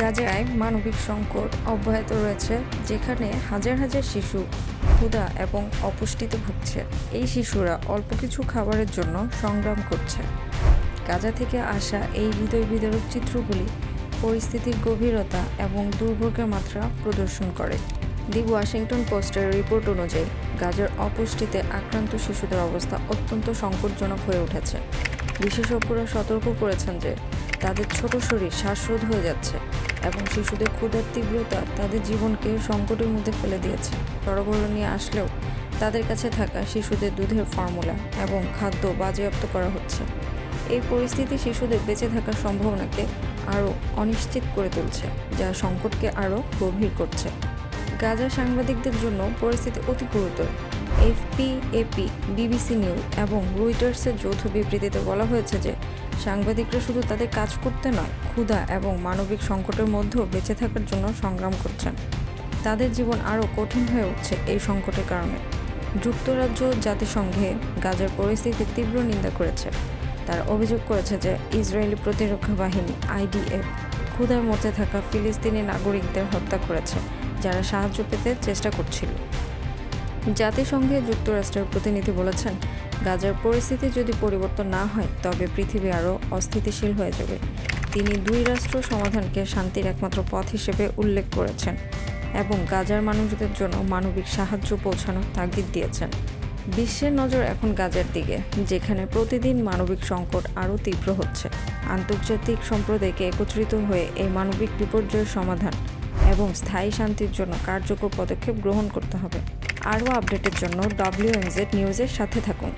গাজায় মানবিক সংকট অব্যাহত রয়েছে, যেখানে হাজার হাজার শিশু ক্ষুধা এবং অপুষ্টিতে ভুগছে। এই শিশুরা অল্প কিছু খাবারের জন্য সংগ্রাম করছে। গাজা থেকে আসা এই হৃদয় বিদারক চিত্রগুলি পরিস্থিতির গভীরতা এবং দুর্ভোগের মাত্রা প্রদর্শন করে। দি ওয়াশিংটন পোস্টের রিপোর্ট অনুযায়ী, গাজার অপুষ্টিতে আক্রান্ত শিশুদের অবস্থা অত্যন্ত সংকটজনক হয়ে উঠেছে। বিশেষজ্ঞরা সতর্ক করেছেন যে তাদের ছোট শরীর শ্বাসরোধ হয়ে যাচ্ছে এবং শিশুদের ক্ষুধার তীব্রতা তাদের জীবনকে সংকটের মধ্যে ফেলে দিয়েছে। সরবরাহ নিয়ে আসলেও তাদের কাছে থাকা শিশুদের দুধের ফর্মুলা এবং খাদ্য বাজেয়াপ্ত করা হচ্ছে। এই পরিস্থিতি শিশুদের বেঁচে থাকার সম্ভাবনাকে আরও অনিশ্চিত করে তুলছে, যা সংকটকে আরও গভীর করছে। গাজা সাংবাদিকদের জন্য পরিস্থিতি অতি গুরুতর। এফপি, এপি, বিবিসি নিউজ এবং রুইটার্সের যৌথ বিবৃতিতে বলা হয়েছে যে, সাংবাদিকরা শুধু তাদের কাজ করতে নয়, ক্ষুধা এবং মানবিক সংকটের মধ্যেও বেঁচে থাকার জন্য সংগ্রাম করছেন। তাদের জীবন আরও কঠিন হয়ে উঠছে এই সংকটের কারণে। যুক্তরাজ্য জাতিসংঘে গাজার পরিস্থিতির তীব্র নিন্দা করেছে। তারা অভিযোগ করেছে যে, ইসরায়েলি প্রতিরক্ষা বাহিনী, আইডিএফ ক্ষুধার মধ্যে থাকা ফিলিস্তিনি নাগরিকদের হত্যা করেছে। যারা সাহায্য পেতে চেষ্টা করছিল। জাতিসংঘে যুক্তরাষ্ট্রের প্রতিনিধি বলেছেন, গাজার পরিস্থিতি যদি পরিবর্তন না হয়, তবে পৃথিবী আরও অস্থিতিশীল হয়ে যাবে। তিনি দুই রাষ্ট্র সমাধানকে শান্তির একমাত্র পথ হিসেবে উল্লেখ করেছেন এবং গাজার মানুষদের জন্য মানবিক সাহায্য পৌঁছানোর তাগিদ দিয়েছেন। বিশ্বের নজর এখন গাজার দিকে, যেখানে প্রতিদিন মানবিক সংকট আরও তীব্র হচ্ছে। আন্তর্জাতিক সম্প্রদায়কে একত্রিত হয়ে এই মানবিক বিপর্যয়ের সমাধান এবং স্থায়ী শান্তির জন্য কার্যকর পদক্ষেপ গ্রহণ করতে হবে। আরও আপডেটের জন্য ডব্লিউএমজেড নিউজের সাথে থাকুন।